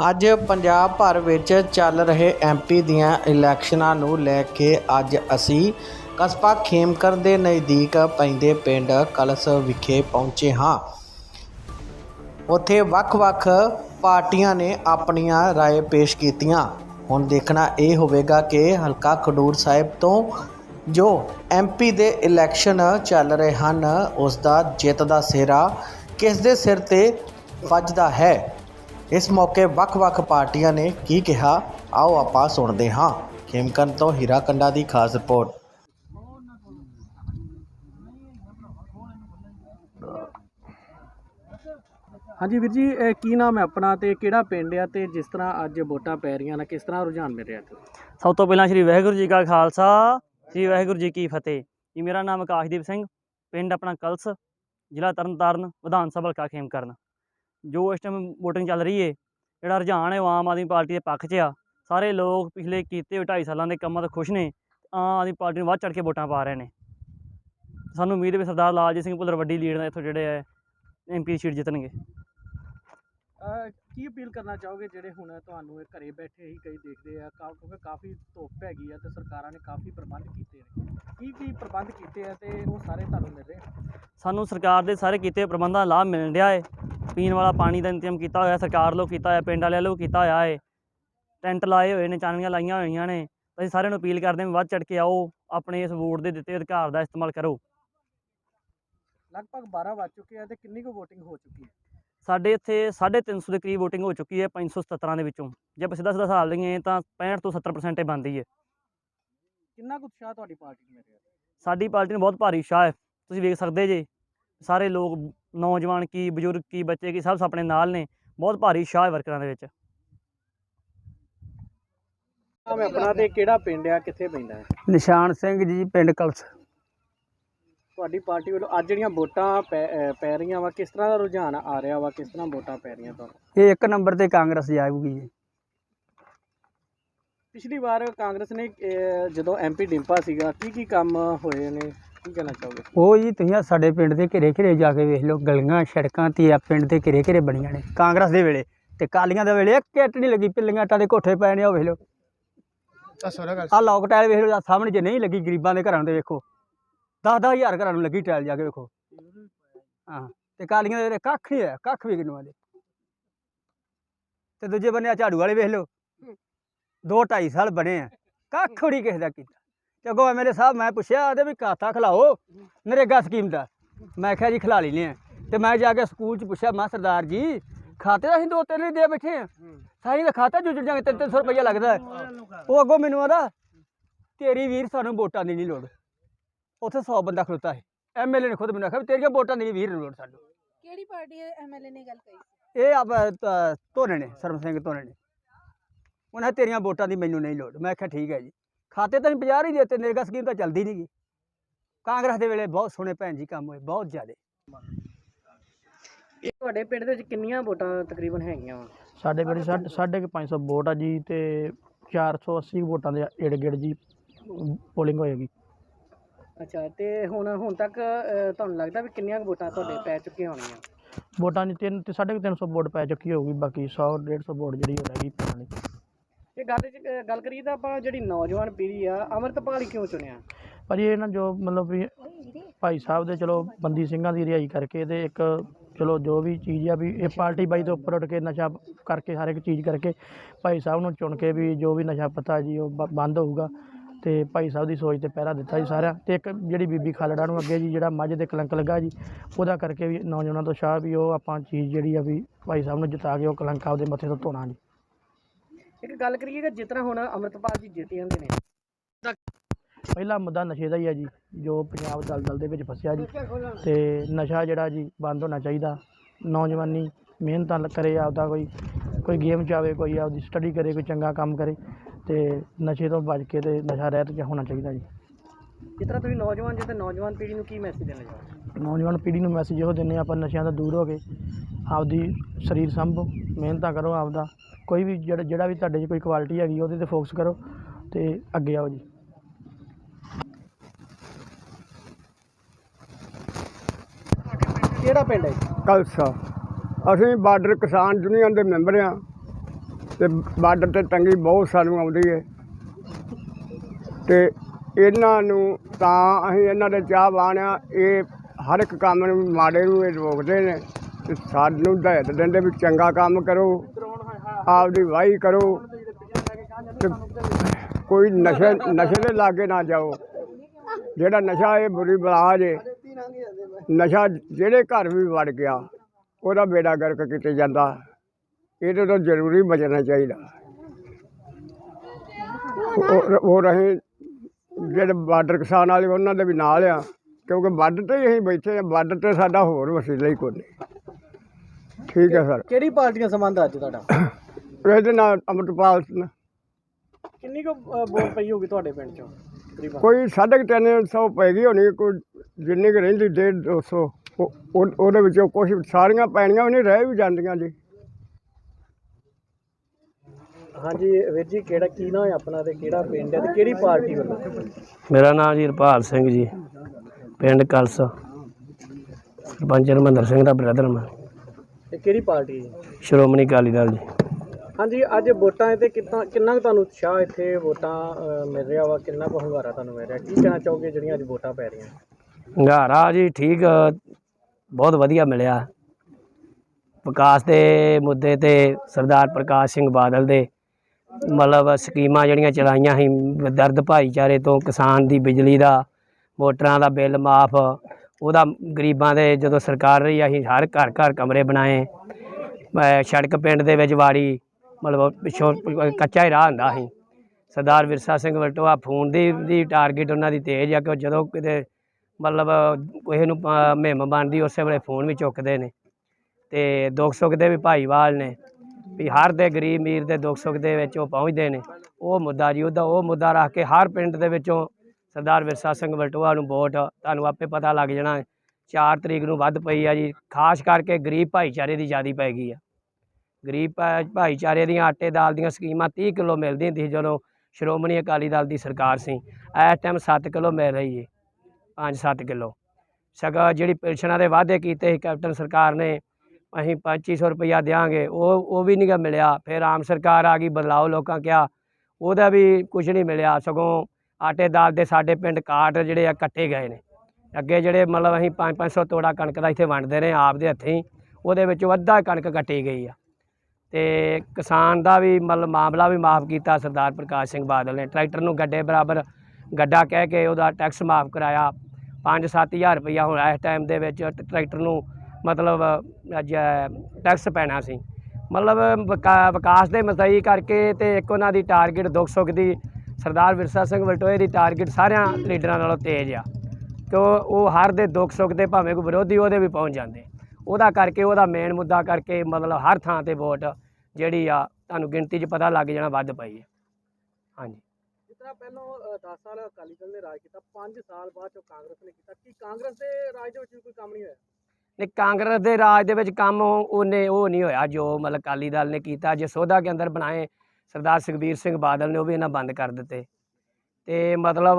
ਅੱਜ ਪੰਜਾਬ ਭਰ ਵਿੱਚ ਚੱਲ ਰਹੇ ਐਮਪੀ ਦੀਆਂ ਇਲੈਕਸ਼ਨਾਂ ਨੂੰ ਲੈ ਕੇ ਅੱਜ ਅਸੀਂ ਕਸਬਾ ਖੇਮਕਰ ਦੇ ਨਜ਼ਦੀਕ ਪੈਂਦੇ ਪਿੰਡ ਕਲਸ ਵਿਖੇ ਪਹੁੰਚੇ ਹਾਂ। ਉੱਥੇ ਵੱਖ-ਵੱਖ ਪਾਰਟੀਆਂ ਨੇ ਆਪਣੀਆਂ ਰਾਏ ਪੇਸ਼ ਕੀਤੀਆਂ। ਹੁਣ ਦੇਖਣਾ ਇਹ ਹੋਵੇਗਾ ਕਿ ਹਲਕਾ ਖਡੂਰ ਸਾਹਿਬ ਤੋਂ ਜੋ ਐਮਪੀ ਦੇ ਇਲੈਕਸ਼ਨ ਚੱਲ ਰਹੇ ਹਨ ਉਸ ਦਾ ਜਿੱਤ ਦਾ ਸਿਹਰਾ ਕਿਸ ਦੇ ਸਿਰ ਤੇ ਵੱਜਦਾ ਹੈ? ਇਸ ਮੌਕੇ ਵੱਖ-ਵੱਖ ਪਾਰਟੀਆਂ ਨੇ ਕੀ ਕਿਹਾ ਆਓ ਆਪਾਂ ਸੁਣਦੇ ਹਾਂ। ਖੇਮਕਰਨ ਤੋਂ ਹੀਰਾ ਕੰਡਾ ਦੀ ਖਾਸ ਰਿਪੋਰਟ। ਹਾਂਜੀ ਵੀਰ ਜੀ ਇਹ ਕੀ ਨਾਮ ਹੈ ਆਪਣਾ ਤੇ ਕਿਹੜਾ ਪਿੰਡ ਆ ਤੇ ਜਿਸ ਤਰ੍ਹਾਂ ਅੱਜ ਵੋਟਾਂ ਪੈ ਰਹੀਆਂ ਨੇ ਕਿਸ ਤਰ੍ਹਾਂ ਰੁਝਾਨ ਮਿਲ ਰਿਹਾ ਇੱਥੇ? ਸਭ ਤੋਂ ਪਹਿਲਾਂ ਸ੍ਰੀ ਵਾਹਿਗੁਰੂ ਜੀ ਕਾ ਖਾਲਸਾ ਸ੍ਰੀ ਵਾਹਿਗੁਰੂ ਜੀ ਕੀ ਫਤਿਹ। ਜੀ ਮੇਰਾ ਨਾਮ ਆਕਾਸ਼ਦੀਪ ਸਿੰਘ ਪਿੰਡ ਆਪਣਾ ਕਲਸ ਜ਼ਿਲ੍ਹਾ ਤਰਨਤਾਰਨ ਵਿਧਾਨ ਸਭਾ ਹਲਕਾ ਖੇਮਕਰਨ। ਜੋ ਇਸ ਟਾਈਮ VOTING ਚੱਲ ਰਹੀ ਏ ਜਿਹੜਾ ਰੁਝਾਨ ਹੈ ਉਹ ਆਮ ਆਦਮੀ ਪਾਰਟੀ ਦੇ ਪੱਖ 'ਚ ਆ। ਸਾਰੇ ਲੋਕ ਪਿਛਲੇ ਕੀਤੇ ਹੋਏ 2.5 ਸਾਲਾਂ ਦੇ ਕੰਮਾਂ ਤੋਂ ਖੁਸ਼ ਨੇ ਆਮ ਆਦਮੀ ਪਾਰਟੀ ਨੂੰ ਵੱਧ ਚੜ੍ਹ ਕੇ ਵੋਟਾਂ ਪਾ ਰਹੇ ਨੇ। ਸਾਨੂੰ ਉਮੀਦ ਹੈ ਵੀ ਸਰਦਾਰ ਲਾਲਜੀਤ ਸਿੰਘ ਭੁੱਲਰ ਵੱਡੀ ਲੀਡ ਨਾਲ ਇੱਥੋਂ ਜਿਹੜੇ ਹੈ ਐਮਪੀ ਸੀਟ ਜਿੱਤਣਗੇ। ਕੀ ਅਪੀਲ ਕਰਨਾ ਚਾਹੋਗੇ ਜਿਹੜੇ ਹੁਣ ਤੁਹਾਨੂੰ ਇਹ ਘਰੇ ਬੈਠੇ ਹੀ ਕਈ ਦੇਖਦੇ ਆ ਕਿਉਂਕਿ ਕਾਫੀ ਧੁੱਪ ਹੈਗੀ ਆ ਤੇ ਸਰਕਾਰਾਂ ਨੇ ਕਾਫੀ ਪ੍ਰਬੰਧ ਕੀਤੇ ਨੇ। ਕੀ ਕੀ ਪ੍ਰਬੰਧ ਕੀਤੇ ਆ ਤੇ ਉਹ ਸਾਰੇ ਤੁਹਾਨੂੰ ਮਿਲ ਰਹੇ ਆ? ਸਾਨੂੰ ਸਰਕਾਰ ਦੇ ਸਾਰੇ ਕੀਤੇ ਪ੍ਰਬੰਧਾਂ ਦਾ ਲਾਭ ਮਿਲ ਰਿਹਾ ਹੈ ਪੀਣ ਵਾਲਾ ਪਾਣੀ ਦਾ ਇੰਤਜ਼ਾਮ ਕੀਤਾ ਹੋਇਆ ਸਰਕਾਰ ਵੱਲੋਂ ਕੀਤਾ ਹੋਇਆ ਪਿੰਡ ਵਾਲਿਆਂ ਵੱਲੋਂ ਕੀਤਾ ਹੋਇਆ ਹੈ ਟੈਂਟ ਲਾਏ ਹੋਏ ਨੇ ਚਾਨਣੀਆਂ ਲਾਈਆਂ ਹੋਈਆਂ ਨੇ। ਅਸੀਂ ਸਾਰਿਆਂ ਨੂੰ ਅਪੀਲ ਕਰਦੇ ਹਾਂ ਵੱਧ ਚੜ ਕੇ ਆਓ ਆਪਣੇ ਇਸ ਵੋਟ ਦੇ ਦਿੱਤੇ ਅਧਿਕਾਰ ਦਾ ਇਸਤੇਮਾਲ ਕਰੋ। ਲਗਭਗ 12 ਵੱਜ ਚੁੱਕੇ ਆ ਤੇ ਕਿੰਨੀ ਕੁ VOTING ਹੋ ਚੁੱਕੀ ਹੈ? ਸਾਡੇ ਇੱਥੇ 350 ਦੇ ਕਰੀਬ VOTING ਹੋ ਚੁੱਕੀ ਹੈ 517 ਦੇ ਵਿੱਚੋਂ। ਜੇ ਆਪਾਂ ਸਿੱਧਾ ਸਿੱਧਾ ਹਿਸਾਬ ਲਈਏ ਤਾਂ 65 ਤੋਂ 70% ਹੀ ਬਣਦੀ ਹੈ। ਕਿੰਨਾ ਕੁ ਉਤਸ਼ਾਹ ਤੁਹਾਡੀ ਪਾਰਟੀ ਨੂੰ ਸਾਡੀ ਪਾਰਟੀ ਨੂੰ ਬਹੁਤ ਭਾਰੀ ਉਤਸ਼ਾਹ ਹੈ। ਤੁਸੀਂ ਵੇਖ ਸਕਦੇ ਜੇ ਸਾਰੇ ਲੋਕ ਨੌਜਵਾਨ ਕੀ ਬਜ਼ੁਰਗ ਕੀ ਬੱਚੇ ਕੀ ਸਭ ਆਪਣੇ ਨਾਲ ਨੇ। ਬਹੁਤ ਭਾਰੀ ਉਤਸ਼ਾਹ ਹੈ ਵਰਕਰਾਂ ਦੇ ਵਿੱਚ। ਨਾਮ ਆਪਣਾ ਤੇ ਕਿਹੜਾ ਪਿੰਡ ਆ ਕਿੱਥੇ ਪੈਂਦਾ ਹੈ? ਨਿਸ਼ਾਨ ਸਿੰਘ ਜੀ ਪਿੰਡ ਕਲਸ। ਤੁਹਾਡੀ ਪਾਰਟੀ ਵੱਲੋਂ ਅੱਜ ਜਿਹੜੀਆਂ ਵੋਟਾਂ ਪੈ ਪੈ ਰਹੀਆਂ ਵਾ ਕਿਸ ਤਰ੍ਹਾਂ ਦਾ ਰੁਝਾਨ ਆ ਰਿਹਾ ਵਾ ਕਿਸ ਤਰ੍ਹਾਂ ਵੋਟਾਂ ਪੈ ਰਹੀਆਂ ਤੁਹਾਨੂੰ? ਇਹ ਇੱਕ ਨੰਬਰ ਤੇ ਕਾਂਗਰਸ ਜਾਊਗੀ ਜੀ। ਪਿਛਲੀ ਵਾਰ ਕਾਂਗਰਸ ਨੇ ਅਹ, ਜਦੋਂ ਐਮਪੀ ਡਿੰਪਾ ਸੀਗਾ ਕੀ ਕੀ ਕੰਮ ਹੋਏ ਨੇ? ਕੀ ਕਹਿਣਾ ਚਾਹੋਗੇ? ਉਹ ਜੀ ਤੁਸੀਂ ਆਹ ਸਾਡੇ ਪਿੰਡ ਦੇ ਘਰੇ ਘਰੇ ਜਾ ਕੇ ਵੇਖ ਲਓ ਗਲੀਆਂ ਸੜਕਾਂ ਤੇ ਆ ਪਿੰਡ ਦੇ ਘਰੇ ਘਰੇ ਬਣੀਆਂ ਨੇ ਕਾਂਗਰਸ ਦੇ ਵੇਲੇ ਤੇ ਕਾਲੀਆਂ ਦੇ ਵੇਲੇ ਇੱਕ ਇੱਟ ਨਹੀਂ ਲੱਗੀ ਪਿੱਲੀਆਂ ਇੱਟਾਂ ਦੇ ਕੋਠੇ ਪਏ ਨੇ ਉਹ ਵੇਖ ਲਓ। ਆ ਲੋਕ ਟਾਇਲ ਵੇਖ ਲਓ ਆਹ ਸਾਹਮਣੇ ਜੇ ਨਹੀਂ ਲੱਗੀ ਗਰੀਬਾਂ ਦੇ ਘਰਾਂ ਦੇ ਵੇਖੋ। 10 ਹਜ਼ਾਰ ਘਰਾਂ ਨੂੰ ਲੱਗੀ ਟਾਇਲ ਜਾ ਕੇ ਵੇਖੋ। ਹਾਂ ਤੇ ਕਾਲੀਆਂ ਦੇ ਵੇਲੇ ਕੱਖ ਨਹੀਂ ਹੈ ਕੱਖ ਵੀ ਕਿਨੂੰ ਦੇ ਤੇ ਦੂਜੇ ਬੰਨੇ ਆ ਝਾੜੂ ਵਾਲੇ ਵੇਖ ਲਓ ਦੋ ਢਾਈ ਸਾਲ ਬਣੇ ਆ ਕੱਖ ਨਹੀਂ ਕਿਸੇ ਦਾ ਕੀਤਾ। ਅੱਗੋਂ ਐਮਐਲਏ ਸਾਹਿਬ ਮੈਂ ਪੁੱਛਿਆ ਉਹਦੇ ਵੀ ਖਾਤਾ ਖਿਲਾਓ ਨਰੇਗਾ ਸਕੀਮ ਦਾ। ਮੈਂ ਕਿਹਾ ਜੀ ਖਿਲਾ ਲੈਨੇ ਆ ਤੇ ਮੈਂ ਜਾ ਕੇ ਸਕੂਲ ਚ ਪੁੱਛਿਆ ਮੈਂ ਸਰਦਾਰ ਜੀ ਖਾਤੇ ਤਾਂ ਅਸੀਂ ਦੋ ਤਿੰਨ ਹੀ ਦੇ ਬੈਠੇ ਆ। ਸਾਈ ਦਾ ਖਾਤਾ ਜੁੜ ਜਾਂਗੇ ਤਿੰਨ ਤਿੰਨ ਸੌ ਰੁਪਈਆ ਲੱਗਦਾ ਹੈ। ਉਹ ਅੱਗੋਂ ਮੈਨੂੰ ਆਦਾ ਤੇਰੀ ਵੀਰ ਸਾਨੂੰ ਵੋਟਾਂ ਦੀ ਨਹੀਂ ਲੋੜ। ਉੱਥੇ 100 ਬੰਦਾ ਖਲੋਤਾ ਹੈ ਐਮਐਲਏ ਨੇ ਖੁਦ ਮੈਨੂੰ ਆਖਿਆ ਤੇਰੀਆਂ ਵੋਟਾਂ ਦੀ ਨਹੀਂ ਵੀਰ ਲੋੜ ਸਾਨੂੰ। ਕਿਹੜੀ ਪਾਰਟੀ ਐਮਐਲਏ ਨੇ ਗੱਲ ਕਹੀ ਇਹ ਆਪ ਧੋਨੇ ਨੇ ਸਰਮ ਸਿੰਘ ਧੋਨੇ ਨੇ। ਉਹਨਾਂ ਤੇਰੀਆਂ ਵੋਟਾਂ ਦੀ ਮੈਨੂੰ ਨਹੀਂ ਲੋੜ। ਮੈਂ ਕਿਹਾ ਠੀਕ ਹੈ ਜੀ। ਖਾਤੇ ਤਾਂ ਅਸੀਂ 50 ਹੀ ਦਿੱਤੇ ਨਰੇਗਾ ਸਕੀਮ ਤਾਂ ਚੱਲਦੀ ਨਹੀਂ ਗੀ ਕਾਂਗਰਸ ਦੇ ਵੇਲੇ ਬਹੁਤ ਸੋਹਣੇ ਭੈਣ ਜੀ ਕੰਮ ਹੋਏ ਬਹੁਤ ਜ਼ਿਆਦੇ। ਇਹ ਤੁਹਾਡੇ ਪਿੰਡ ਦੇ ਵਿੱਚ ਕਿੰਨੀਆਂ ਵੋਟਾਂ ਤਕਰੀਬਨ ਹੈਗੀਆਂ? ਵਾ ਸਾਡੇ ਪਿੰਡ ਸਾਢੇ ਸਾਢੇ ਕੁ ਪੰਜ ਸੌ ਵੋਟ ਆ ਜੀ ਤੇ 480 ਵੋਟਾਂ ਦੇ ਇੜ ਗਿੜ ਜੀ ਪੋਲਿੰਗ ਹੋਏਗੀ। ਅੱਛਾ ਤੇ ਹੁਣ ਹੁਣ ਤੱਕ ਅਹ, ਤੁਹਾਨੂੰ ਲੱਗਦਾ ਵੀ ਕਿੰਨੀਆਂ ਕੁ ਵੋਟਾਂ ਤੁਹਾਡੇ ਪੈ ਚੁੱਕੀਆਂ ਹੋਣੀਆਂ? ਵੋਟਾਂ ਦੀ ਤਿੰਨ ਤੇ ਸਾਢੇ ਕੁ ਤਿੰਨ ਸੌ ਵੋਟ ਪੈ ਚੁੱਕੀ ਹੋਊਗੀ ਬਾਕੀ 100 150 ਵੋਟ ਜਿਹੜੀ ਹੋ ਰਹੀ ਪੈਣ ਵਾਲੀ। ਇਹ ਗੱਲ ਚ ਗੱਲ ਕਰੀਏ ਤਾਂ ਆਪਾਂ ਜਿਹੜੀ ਨੌਜਵਾਨ ਪੀੜ੍ਹੀ ਆ, ਅੰਮ੍ਰਿਤਪਾਲ ਹੀ ਕਿਉਂ ਚੁਣਿਆ? ਪਰ ਇਹ ਨਾ ਜੋ ਮਤਲਬ ਵੀ ਭਾਈ ਸਾਹਿਬ ਦੇ ਚਲੋ ਬੰਦੀ ਸਿੰਘਾਂ ਦੀ ਰਿਹਾਈ ਕਰਕੇ ਤੇ ਇੱਕ ਚਲੋ ਜੋ ਵੀ ਚੀਜ਼ ਆ ਵੀ ਇਹ ਪਾਰਟੀ ਬਾਈ ਤੋਂ ਉੱਪਰ ਉੱਠ ਕੇ ਨਸ਼ਾ ਕਰਕੇ ਹਰ ਇੱਕ ਚੀਜ਼ ਕਰਕੇ ਭਾਈ ਸਾਹਿਬ ਨੂੰ ਚੁਣ ਕੇ ਵੀ ਜੋ ਵੀ ਨਸ਼ਾ ਪਤਾ ਜੀ ਉਹ ਬ- ਬੰਦ ਹੋਊਗਾ ਤੇ ਭਾਈ ਸਾਹਿਬ ਦੀ ਸੋਚ ਤੇ ਪਹਿਰਾ ਦਿੱਤਾ ਜੀ ਸਾਰਿਆਂ ਤੇ ਇੱਕ ਜਿਹੜੀ ਬੀਬੀ ਖਾਲੜਾ ਨੂੰ ਅੱਗੇ ਜੀ ਜਿਹੜਾ ਮੱਝ ਦੇ ਕਲੰਕ ਲੱਗਾ ਜੀ, ਉਹਦਾ ਕਰਕੇ ਵੀ ਨੌਜਵਾਨਾਂ ਤੋਂ ਸ਼ਾਹ ਵੀ ਉਹ ਆਪਾਂ ਚੀਜ਼ ਜਿਹੜੀ ਆ ਵੀ ਭਾਈ ਸਾਹਿਬ ਨੂੰ ਜਿਤਾ ਕੇ ਉਹ ਕਲੰਕ ਆਪਦੇ ਮੱਥੇ ਤੋਂ ਧੋਣਾ ਜੀ। ਇੱਕ ਗੱਲ ਕਰੀਏ ਕਿ ਜਿਸ ਤਰ੍ਹਾਂ ਹੁਣ ਅੰਮ੍ਰਿਤਪਾਲ ਜੀ ਜਿੱਤ ਜਾਂਦੇ ਨੇ। ਪਹਿਲਾ ਮੁੱਦਾ ਨਸ਼ੇ ਦਾ ਹੀ ਹੈ ਜੀ ਜੋ ਪੰਜਾਬ ਦਲਦਲ ਦੇ ਵਿੱਚ ਫਸਿਆ ਜੀ। ਤੇ ਨਸ਼ਾ ਜਿਹੜਾ ਜੀ ਬੰਦ ਹੋਣਾ ਚਾਹੀਦਾ। ਨੌਜਵਾਨੀ ਮਿਹਨਤ ਕਰੇ ਆਪਦਾ ਕੋਈ ਕੋਈ ਗੇਮ ਚ ਆਵੇ ਕੋਈ ਆਪਦੀ ਸਟੱਡੀ ਕਰੇ ਕੋਈ ਚੰਗਾ ਕੰਮ ਕਰੇ। ਤੇ ਨਸ਼ੇ ਤੋਂ ਬਚ ਕੇ ਤੇ ਨਸ਼ਾ ਰਹਿਤ ਹੋਣਾ ਚਾਹੀਦਾ ਜੀ। ਜਿਸ ਤਰ੍ਹਾਂ ਤੁਸੀਂ ਨੌਜਵਾਨ ਜੇ ਤੇ ਨੌਜਵਾਨ ਪੀੜ੍ਹੀ ਨੂੰ ਕੀ ਮੈਸੇਜ ਦੇਣਾ ਚਾਹੋਗੇ? ਨੌਜਵਾਨ ਪੀੜ੍ਹੀ ਨੂੰ ਮੈਸੇਜ ਇਹੋ ਹਾਂ ਆਪਾਂ ਨਸ਼ਿਆਂ ਤੋਂ ਦੂਰ ਹੋ ਕੇ ਆਪਦੀ ਸਰੀਰ ਸੰਭੋ ਮਿਹਨਤਾਂ ਕਰੋ ਆਪਦਾ। ਕੋਈ ਵੀ ਜਿਹੜਾ ਜਿਹੜਾ ਵੀ ਤੁਹਾਡੇ 'ਚ ਕੋਈ ਕੁਆਲਿਟੀ ਹੈਗੀ ਉਹਦੇ ਤੇ ਫੋਕਸ ਕਰੋ ਤੇ ਅੱਗੇ ਆਓ ਜੀ। ਕਿਹੜਾ ਪਿੰਡ ਹੈ? ਕਲਸਾ। ਅਸੀਂ ਬਾਰਡਰ ਕਿਸਾਨ ਯੂਨੀਅਨ ਦੇ ਮੈਂਬਰ ਆ ਤੇ ਬਾਰਡਰ ਤੇ ਤੰਗੀ ਬਹੁਤ ਸਾਨੂੰ ਆਉਂਦੀ ਹੈ। ਤੇ ਇਹਨਾਂ ਨੂੰ ਤਾਂ ਅਸੀਂ ਇਹਨਾਂ ਦੇ ਚਾਹਵਾਨ ਆ ਇਹ ਹਰ ਇੱਕ ਕੰਮ ਨੂੰ ਮਾੜੇ ਨੂੰ ਇਹ ਰੋਕਦੇ ਨੇ। ਤੇ ਸਾਨੂੰ ਹਦਾਇਤ ਦਿੰਦੇ ਵੀ ਚੰਗਾ ਕੰਮ ਕਰੋ, ਆਪਦੀ ਵਾਹੀ ਕਰੋ ਤੇ ਕੋਈ ਨਸ਼ੇ ਨਸ਼ੇ ਦੇ ਲਾਗੇ ਨਾ ਜਾਓ। ਜਿਹੜਾ ਨਸ਼ਾ ਇਹ ਬੁਰੀ ਬਲਾ ਜੇ ਨਸ਼ਾ ਜਿਹੜੇ ਘਰ ਵੀ ਵੜ ਗਿਆ, ਉਹਦਾ ਬੇੜਾ ਗਰਕ ਕੀਤੇ ਜਾਂਦਾ। ਇਹਦੇ ਤੋਂ ਜ਼ਰੂਰੀ ਬਚਣਾ ਚਾਹੀਦਾ। ਉਹ- ਉਹ ਰਹੇ ਜਿਹੜੇ ਬਾਰਡਰ ਕਿਸਾਨ ਵਾਲੇ, ਉਹਨਾਂ ਦੇ ਵੀ ਨਾਲ ਆ, ਕਿਉਂਕਿ ਬਾਰਡਰ ਤੇ ਹੀ ਅਸੀਂ ਬੈਠੇ ਆ ਬਾਰਡਰ ਤੇ ਸਾਡਾ ਹੋਰ ਵਸੀਲਾ ਹੀ ਕੋਈ ਨਹੀਂ। ਠੀਕ ਹੈ ਸਰ। ਕਿਹੜੀ ਪਾਰਟੀ ਨਾਲ ਸੰਬੰਧ ਅੱਜ ਤੁਹਾਡਾ? ਇਹਦੇ ਨਾਲ ਅਮਰਪਾਲ ਸਿੰਘ। ਕਿੰਨੀ ਕੁ ਅ, ਵੋਟ ਪਈ ਹੋਗੀ ਤੁਹਾਡੇ ਪਿੰਡ ਚੋਂ? ਤਕਰੀਬਨ ਕੋਈ ਸਾਢੇ ਕੁ ਤਿੰਨ ਸੌ ਪੈ ਗਈ ਹੋਣੀ ਕੋਈ ਜਿੰਨੀ ਕੁ ਰਹਿੰਦੀ ਡੇਢ ਦੋ ਸੌ। ਉਹ- ਉਹ- ਉਹਦੇ ਵਿੱਚੋਂ ਕੁਛ ਸਾਰੀਆਂ ਪੈਣੀਆਂ ਵੀ ਨਹੀਂ ਰਹਿ ਵੀ ਜਾਂਦੀਆਂ ਜੀ। ਹਾਂਜੀ ਵੀਰ ਜੀ ਕਿਹੜਾ ਕੀ ਨਾਮ ਹੈ ਆਪਣਾ ਤੇ ਕਿਹੜਾ ਪਿੰਡ ਹੈ ਤੇ ਕਿਹੜੀ ਪਾਰਟੀ ਵੱਲੋਂ? ਮੇਰਾ ਨਾਮ ਜੀ ਹਰਪਾਲ ਸਿੰਘ ਜੀ ਪਿੰਡ ਕਲਸ। ਸਰਪੰਚ ਹਰਮੰਦਰ ਸਿੰਘ ਦਾ ਬ੍ਰਦਰ ਮੈਂ। ਤੇ ਕਿਹੜੀ ਪਾਰਟੀ ਹੈ ਸ਼੍ਰੋਮਣੀ ਅਕਾਲੀ ਦਲ ਜੀ। ਹਾਂਜੀ ਅੱਜ ਵੋਟਾਂ ਤੇ ਕਿੰਨਾ ਕਿੰਨਾ ਕੁ ਤੁਹਾਨੂੰ ਉਤਸ਼ਾਹ ਇੱਥੇ ਵੋਟਾਂ ਮਿਲ ਰਿਹਾ ਵਾ? ਕਿੰਨਾ ਕੁ ਹੰਗਾਰਾ ਤੁਹਾਨੂੰ ਮਿਲ ਰਿਹਾ? ਕੀ ਕਹਿਣਾ ਚਾਹੋਗੇ ਜਿਹੜੀਆਂ ਅੱਜ ਵੋਟਾਂ ਪੈ ਰਹੀਆਂ? ਹੰਗਾਰਾ ਜੀ ਠੀਕ ਅ, ਬਹੁਤ ਵਧੀਆ ਮਿਲਿਆ। ਵਿਕਾਸ ਦੇ ਮੁੱਦੇ ਤੇ ਸਰਦਾਰ ਪ੍ਰਕਾਸ਼ ਸਿੰਘ ਬਾਦਲ ਦੇ ਮਤਲਬ ਸਕੀਮਾਂ ਜਿਹੜੀਆਂ ਚਲਾਈਆਂ ਸੀ ਦਰਦ ਭਾਈਚਾਰੇ ਤੋਂ ਕਿਸਾਨ ਦੀ ਬਿਜਲੀ ਦਾ ਮੋਟਰਾਂ ਦਾ ਬਿੱਲ ਮਾਫ ਉਹਦਾ ਗਰੀਬਾਂ ਦੇ ਜਦੋਂ ਸਰਕਾਰ ਰਹੀ ਅਸੀਂ ਹਰ ਘਰ ਘਰ ਕਮਰੇ ਬਣਾਏ। ਸੜਕ ਪਿੰਡ ਦੇ ਵਿੱਚ ਵਾੜੀ ਮਤਲਬ ਪਿੱਛੋਂ ਕੱਚਾ ਹੀ ਰਾਹ ਹੁੰਦਾ ਸੀ। ਸਰਦਾਰ ਵਿਰਸਾ ਸਿੰਘ ਵਲਟੋਆ ਫੋਨ ਦੀ ਦੀ ਟਾਰਗੇਟ ਉਹਨਾਂ ਦੀ ਤੇਜ਼ ਆ ਕਿ ਜਦੋਂ ਕਿਤੇ ਮਤਲਬ ਕਿਸੇ ਨੂੰ ਅ, ਬਣਦੀ ਉਸੇ ਵੇਲੇ ਫੋਨ ਵੀ ਚੁੱਕਦੇ ਨੇ। ਤੇ ਦੁੱਖ ਸੁੱਖ ਦੇ ਵੀ ਭਾਈਵਾਲ ਨੇ ਵੀ ਹਰ ਦੇ ਗਰੀਬ ਅਮੀਰ ਦੇ ਦੁੱਖ ਸੁੱਖ ਦੇ ਵਿੱਚ ਉਹ ਪਹੁੰਚਦੇ ਨੇ। ਉਹ ਮੁੱਦਾ ਜੀ ਉਹਦਾ ਉਹ ਮੁੱਦਾ ਰੱਖ ਕੇ ਹਰ ਪਿੰਡ ਦੇ ਵਿੱਚੋਂ ਸਰਦਾਰ ਵਿਰਸਾ ਸਿੰਘ ਵਲਟੋਆ ਨੂੰ ਵੋਟ, ਤੁਹਾਨੂੰ ਆਪੇ ਪਤਾ ਲੱਗ ਜਾਣਾ 4 ਤਰੀਕ ਨੂੰ ਵੱਧ ਪਈ ਆ ਜੀ, ਖਾਸ ਕਰਕੇ ਗਰੀਬ ਭਾਈਚਾਰੇ ਦੀ ਜ਼ਿਆਦੀ ਪੈ ਗਈ ਆ। ਗਰੀਬ ਭਾ- ਭਾਈਚਾਰੇ ਦੀਆਂ ਆਟੇ ਦਾਲ ਦੀਆਂ ਸਕੀਮਾਂ 30 ਕਿਲੋ ਮਿਲਦੀਆਂ ਸੀ ਜਦੋਂ ਸ਼੍ਰੋਮਣੀ ਅਕਾਲੀ ਦਲ ਦੀ ਸਰਕਾਰ ਸੀ। ਇਸ ਟਾਈਮ 7 ਕਿਲੋ ਮਿਲ ਰਹੀ ਹੈ 5-7 ਕਿਲੋ। ਸਗੋਂ ਜਿਹੜੀ ਪੈਨਸ਼ਨਾਂ ਦੇ ਵਾਅਦੇ ਕੀਤੇ ਸੀ ਕੈਪਟਨ ਸਰਕਾਰ ਨੇ, ਅਸੀਂ 2500 ਰੁਪਇਆ ਦਿਆਂਗੇ, ਉਹ ਉਹ ਵੀ ਨਹੀਂ ਮਿਲਿਆ। ਫਿਰ ਆਮ ਸਰਕਾਰ ਆ ਗਈ, ਬਦਲਾਓ ਲੋਕਾਂ ਕਿਹਾ, ਉਹਦਾ ਵੀ ਕੁਝ ਨਹੀਂ ਮਿਲਿਆ। ਸਗੋਂ ਆਟੇ ਦਾਲ ਦੇ ਸਾਡੇ ਪਿੰਡ ਕਾਟ ਜਿਹੜੇ ਆ ਕੱਟੇ ਗਏ ਨੇ। ਅੱਗੇ ਜਿਹੜੇ ਮਤਲਬ ਅਸੀਂ 5-500 ਤੋੜਾ ਕਣਕ ਦਾ ਇੱਥੇ ਵੰਡਦੇ ਰਹੇ ਆਪ ਦੇ ਹੱਥੀਂ, ਉਹਦੇ ਵਿੱਚੋਂ ਅੱਧਾ ਕਣਕ ਕੱਟੀ ਗਈ ਆ। ਤੇ ਕਿਸਾਨ ਦਾ ਵੀ ਮਤਲਬ ਮਾਮਲਾ ਵੀ ਮਾਫ ਕੀਤਾ ਸਰਦਾਰ ਪ੍ਰਕਾਸ਼ ਸਿੰਘ ਬਾਦਲ ਨੇ। ਟਰੈਕਟਰ ਨੂੰ ਗੱਡੇ ਬਰਾਬਰ ਗੱਡਾ ਕਹਿ ਕੇ ਉਹਦਾ ਟੈਕਸ ਮਾਫ ਕਰਾਇਆ। 5-7000 ਰੁਪਈਆ ਹੁਣ ਇਸ ਟਾਈਮ ਦੇ ਵਿੱਚ ਟ- ਟਰੈਕਟਰ ਨੂੰ ਮਤਲਬ ਅੱਜ ਟੈਕਸ ਪੈਣਾ ਸੀ। ਮਤਲਬ ਵਿਕਾ- ਵਿਕਾਸ ਦੇ ਮਸਈ ਕਰਕੇ ਤੇ ਇੱਕ ਉਹਨਾਂ ਦੀ ਟਾਰਗੇਟ ਦੁੱਖ ਸੁੱਖ ਦੀ ਸਰਦਾਰ ਵਿਰਸਾ ਸਿੰਘ ਵਲਟੋਏ ਦੀ ਟਾਰਗੇਟ ਸਾਰਿਆਂ ਲੀਡਰਾਂ ਨਾਲੋਂ ਤੇਜ਼ ਆ। ਕਿ ਉਹ ਹਰ ਦੇ ਦੁੱਖ ਸੁੱਖ ਦੇ ਭਾਵੇਂ ਕੋਈ ਵਿਰੋਧੀ ਉਹਦੇ ਵੀ ਪਹੁੰਚ ਜਾਂਦੇ। ਉਹਦਾ ਕਰਕੇ ਉਹਦਾ ਮੇਨ ਮੁੱਦਾ ਕਰਕੇ ਮਤਲਬ ਹਰ ਥਾਂ ਤੇ ਵੋਟ ਜਿਹੜੀ ਆ ਤੁਹਾਨੂੰ ਗਿਣਤੀ 'ਚ ਪਤਾ ਲੱਗ ਜਾਣਾ ਵੱਧ ਪਈ ਹੈ। ਹਾਂਜੀ। ਤਰ੍ਹਾਂ ਪਹਿਲਾਂ 10 ਸਾਲ ਅਕਾਲੀ ਦਲ ਨੇ ਰਾਜ ਕੀਤਾ 5 ਸਾਲ ਬਾਅਦ ਚੋਂ ਕਾਂਗਰਸ ਨੇ ਕੀਤਾ। ਕੀ ਕਾਂਗਰਸ ਦੇ ਰਾਜ ਦੇ ਵਿੱਚ ਕੋਈ ਕੰਮ ਨਹੀਂ ਹੋਇਆ? ਨਹੀਂ ਕਾਂਗਰਸ ਦੇ ਰਾਜ ਦੇ ਵਿੱਚ ਕੰਮ ਉਹਨੇ ਉਹ ਨਹੀਂ ਹੋਇਆ। ਜੋ ਮਤਲਬ ਅਕਾਲੀ ਦਲ ਨੇ ਕੀਤਾ ਜੇ ਸੋਧਾ ਕੇ ਅੰਦਰ ਬਣਾਏ ਸਰਦਾਰ ਸੁਖਬੀਰ ਸਿੰਘ ਬਾਦਲ ਨੇ ਉਹ ਵੀ ਇਹਨਾਂ ਬੰਦ ਕਰ ਦਿੱਤੇ। ਤੇ ਮਤਲਬ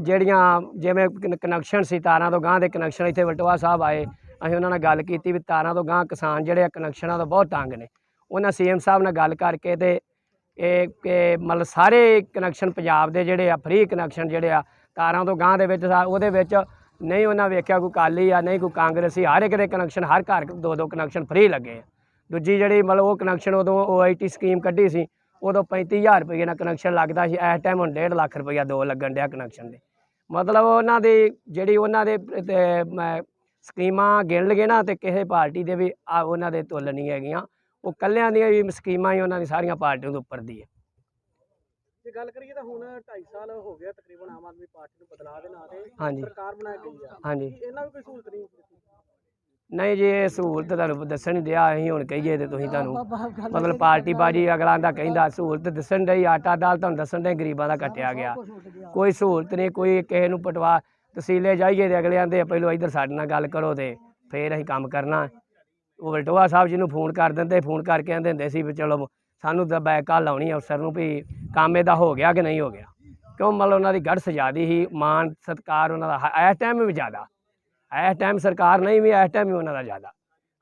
ਜਿਹੜੀਆਂ ਜਿਵੇਂ ਕਨੈਕਸ਼ਨ ਸੀ ਤਾਰਾਂ ਤੋਂ ਗਾਂਹ ਦੇ ਕਨੈਕਸ਼ਨ ਇੱਥੇ ਵਲਟੋਆ ਸਾਹਿਬ ਆਏ, ਅਸੀਂ ਉਹਨਾਂ ਨਾਲ ਗੱਲ ਕੀਤੀ ਵੀ ਤਾਰਾਂ ਤੋਂ ਗਾਂਹ ਕਿਸਾਨ ਜਿਹੜੇ ਆ ਕਨੈਕਸ਼ਨਾਂ ਤੋਂ ਬਹੁਤ ਤੰਗ ਨੇ। ਉਹਨਾਂ ਸੀਐਮ ਸਾਹਿਬ ਨਾਲ ਗੱਲ ਕਰਕੇ ਤੇ ਇਹ ਕਿ ਮਤਲਬ ਸਾਰੇ ਕਨੈਕਸ਼ਨ ਪੰਜਾਬ ਦੇ ਜਿਹੜੇ ਆ ਫ੍ਰੀ ਕਨੈਕਸ਼ਨ ਜਿਹੜੇ ਆ, ਤਾਰਾਂ ਤੋਂ ਗਾਂਹ ਦੇ ਵਿੱਚ ਸਾ- ਉਹਦੇ ਵਿੱਚ ਨਹੀਂ ਉਹਨਾਂ ਵੇਖਿਆ ਕੋਈ ਕਾਲੀ ਆ, ਨਹੀਂ ਕੋਈ ਕਾਂਗਰਸੀ, ਹਰ ਇੱਕ ਦੇ ਕਨੈਕਸ਼ਨ ਹਰ ਘਰ ਦੋ ਦੋ ਕਨੈਕਸ਼ਨ ਫ੍ਰੀ ਲੱਗੇ ਆ। ਦੂਜੀ ਜਿਹੜੀ ਮਤਲਬ ਉਹ ਕਨੈਕਸ਼ਨ ਉਦੋਂ ਓਆਈਟੀ ਸਕੀਮ ਕੱਢੀ ਸੀ ਉਦੋਂ 35000 ਰੁਪਏ ਨਾਲ ਕਨੈਕਸ਼ਨ ਲੱਗਦਾ ਸੀ ਇਸ ਟਾਈਮ ਹੁਣ 1.5 ਲੱਖ ਰੁਪਈਆ ਦੋ ਲੱਗਣ ਡਿਆ ਕਨੈਕਸ਼ਨ ਦੇ। ਮਤਲਬ ਉਹਨਾਂ ਦੀ ਜਿਹੜੀ ਉਹਨਾਂ ਦੇ ਸਕੀਮਾਂ ਗਿਣ ਲਗੇ ਨਾ ਤੇ ਕਿਸੇ ਪਾਰਟੀ ਦੇ ਵੀ ਉਹਨਾਂ ਦੇ ਤੁੱਲ ਨਹੀਂ ਹੈਗੀਆਂ। ਉਹ ਕੱਲਿਆਂ ਦੀਆਂ ਵੀ ਸਕੀਮਾਂ ਹੀ ਉਹਨਾਂ ਦੀ ਸਾਰੀਆਂ ਪਾਰਟੀਆਂ ਤੋਂ ਉੱਪਰ ਦੀ ਹੈ। ਜੇ ਗੱਲ ਕਰੀਏ ਤਾਂ ਹੁਣ 2.5 ਸਾਲ ਹੋ ਗਿਆ ਤਕਰੀਬਨ ਆਮ ਆਦਮੀ ਪਾਰਟੀ ਨੂੰ ਬਦਲਾਅ ਦੇ ਨਾਂ ਤੇ ਸਰਕਾਰ ਬਣਾਈ ਗਈ ਆ। ਹਾਂਜੀ। ਇਹਨਾਂ ਵੀ ਕੋਈ ਸਹੂਲਤ ਨਹੀਂ ਨਹੀਂ ਜੀ ਇਹ ਸਹੂਲਤ ਤੁਹਾਨੂੰ ਦੱਸਣ ਨਹੀਂ ਦਿਆ ਅਸੀਂ ਹੁਣ ਕਹੀਏ ਤੇ ਤੁਸੀਂ ਤੁਹਾਨੂੰ। ਮਤਲਬ ਪਾਰਟੀ ਬਾਜੀ ਅਗਲਾਂ ਦਾ ਕਹਿੰਦਾ ਸਹੂਲਤ ਦੱਸਣ ਡਈ ਆਟਾ ਦਾਲ ਤੁਹਾਨੂੰ ਦੱਸਣ ਦੇ ਗਰੀਬਾਂ ਦਾ ਕੱਟਿਆ ਗਿਆ। ਕੋਈ ਸਹੂਲਤ ਨਹੀਂ ਕੋਈ ਕਿਸੇ ਨੂੰ ਪਟਵਾ ਤਸੀਲੇ ਜਾਈਏ ਤੇ ਅਗਲੇ ਆਂਦੇ ਪਹਿਲਾਂ ਇੱਧਰ ਸਾਡੇ ਨਾਲ ਗੱਲ ਕਰੋ ਤੇ ਫੇਰ ਅਸੀਂ ਕੰਮ ਕਰਨਾ। ਉਹ ਵਲਟੋਆ ਸਾਹਿਬ ਜੀ ਨੂੰ ਫੋਨ ਕਰ ਦਿੰਦੇ ਫੋਨ ਕਰਕੇ ਆਂਦੇ ਹੁੰਦੇ ਸੀ ਵੀ ਚਲੋ ਸਾਨੂੰ ਤਾਂ ਬੈਕ ਲਾਉਣੀ ਅਫਸਰ ਨੂੰ ਵੀ ਕੰਮ ਇਹਦਾ ਹੋ ਗਿਆ ਕਿ ਨਹੀਂ ਹੋ ਗਿਆ। ਕਿਉਂ ਮਤਲਬ ਉਹਨਾਂ ਦੀ ਗੜ੍ਹ ਸਜਾਦੀ ਸੀ ਮਾਨ ਸਤਕਾਰ ਉਹਨਾਂ ਦਾ ਇਸ ਟਾਈਮ ਵੀ ਜ਼ਿਆਦਾ। ਇਸ ਟਾਈਮ ਸਰਕਾਰ ਨਹੀਂ ਵੀ ਇਸ ਟਾਈਮ ਵੀ ਉਹਨਾਂ ਦਾ ਜ਼ਿਆਦਾ।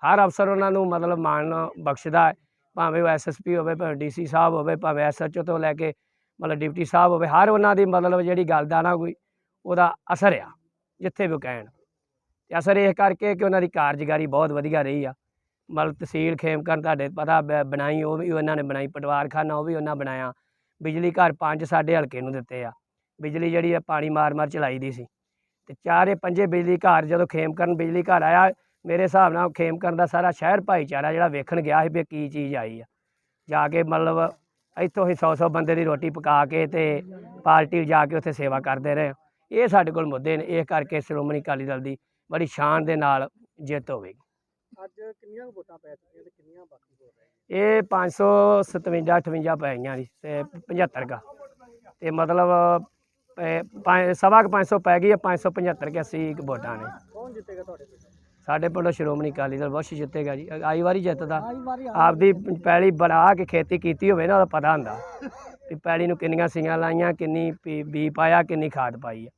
ਹਰ ਅਫਸਰ ਉਹਨਾਂ ਨੂੰ ਮਤਲਬ ਮਾਣ ਬਖਸ਼ਦਾ ਹੈ। ਭਾਵੇਂ ਉਹ ਐਸਐਸਪੀ ਹੋਵੇ, ਭਾਵੇਂ ਡੀਸੀ ਸਾਹਿਬ ਹੋਵੇ, ਭਾਵੇਂ ਐਸਐਚਓ ਤੋਂ ਲੈ ਕੇ ਮਤਲਬ ਡਿਪਟੀ ਸਾਹਿਬ ਹੋਵੇ, ਹਰ ਉਹਨਾਂ ਦੀ ਮਤਲਬ ਜਿਹੜੀ ਗੱਲ ਦਾ ਨਾ ਕੋਈ ਉਹਦਾ ਅਸਰ ਆ, ਜਿੱਥੇ ਵੀ ਉਹ ਕਹਿਣ। ਤੇ ਅਸਰ ਇਹ ਕਰਕੇ ਕਿ ਉਹਨਾਂ ਦੀ ਕਾਰਜਕਾਰੀ ਬਹੁਤ ਵਧੀਆ ਰਹੀ ਆ। ਮਤਲਬ ਤਹਿਸੀਲ ਖੇਮਕਰਨ, ਤੁਹਾਡੇ ਪਤਾ ਬਣਾਈ, ਉਹ ਵੀ ਉਹਨਾਂ ਨੇ ਬਣਾਈ, ਪਟਵਾਰਖਾਨਾ, ਉਹ ਵੀ ਉਹਨਾਂ ਬਣਾਇਆ। ਬਿਜਲੀ ਘਰ ਪੰਜ ਸਾਡੇ ਹਲਕੇ ਨੂੰ ਦਿੱਤੇ ਆ। ਬਿਜਲੀ ਜਿਹੜੀ ਆ, ਪਾਣੀ ਮਾਰ ਮਾਰ ਚਲਾਈ ਦੀ ਸੀ। ਤੇ ਚਾਰੇ ਪੰਜੇ ਬਿਜਲੀ ਘਰ ਜਦੋਂ ਖੇਮਕਰਨ ਬਿਜਲੀ ਘਰ ਆਇਆ ਮੇਰੇ ਹਿਸਾਬ ਨਾਲ ਖੇਮਕਰਨ ਦਾ ਸਾਰਾ ਸ਼ਹਿਰ ਭਾਈਚਾਰਾ ਜਿਹੜਾ ਵੇਖਣ ਗਿਆ ਸੀ ਵੀ ਕੀ ਚੀਜ਼ ਆਈ ਆ। ਜਾ ਕੇ ਮਤਲਬ ਇੱਥੋਂ ਹੀ 100-100 ਬੰਦੇ ਦੀ ਰੋਟੀ ਪਕਾ ਕੇ ਤੇ ਪਾਰਟੀ ਜਾ ਕੇ ਉੱਥੇ ਸੇਵਾ ਕਰਦੇ ਰਹੇ। ਇਹ ਸਾਡੇ ਕੋਲ ਮੁੱਦੇ ਨੇ ਇਹ ਕਰਕੇ ਸ਼੍ਰੋਮਣੀ ਅਕਾਲੀ ਦਲ ਦੀ ਬੜੀ ਸ਼ਾਨ ਦੇ ਨਾਲ ਜਿੱਤ ਹੋਵੇਗੀ। ਅੱਜ ਕਿੰਨੀਆਂ ਵੋਟਾਂ ਪੈ ਚੁੱਕੀਆਂ ਤੇ ਕਿੰਨੀਆਂ ਬਾਕੀ ਹੋ ਰਹੀਆਂ? ਇਹ 557 58 ਪਈਆਂ ਜੀ ਤੇ 75 ਕਾ ਤੇ ਮਤਲਬ ਸਵਾ ਕੁ 500 ਪੈ ਗਈ ਹੈ 575 ਕੇ 80 ਕੁ ਵੋਟਾਂ ਨੇ। ਕੌਣ ਜਿੱਤੇਗਾ ਤੁਹਾਡੇ ਪਿੰਡ? ਸਾਡੇ ਪਿੰਡੋਂ ਸ਼੍ਰੋਮਣੀ ਅਕਾਲੀ ਦਲ ਵਸ਼ ਜਿੱਤੇਗਾ ਜੀ। ਆਈ ਵਾਰੀ ਜਿੱਤਦਾ। ਆਪਦੀ ਪੈਲੀ ਬਣਾ ਕੇ ਖੇਤੀ ਕੀਤੀ ਹੋਵੇ ਨਾ ਉਹਦਾ ਪਤਾ ਹੁੰਦਾ ਵੀ ਪੈਲੀ ਨੂੰ ਕਿੰਨੀਆਂ ਸੀਆਂ ਲਾਈਆਂ ਕਿੰਨੀ ਪੀ- ਬੀ ਪਾਇਆ ਕਿੰਨੀ ਖਾਦ ਪਾਈ ਆ।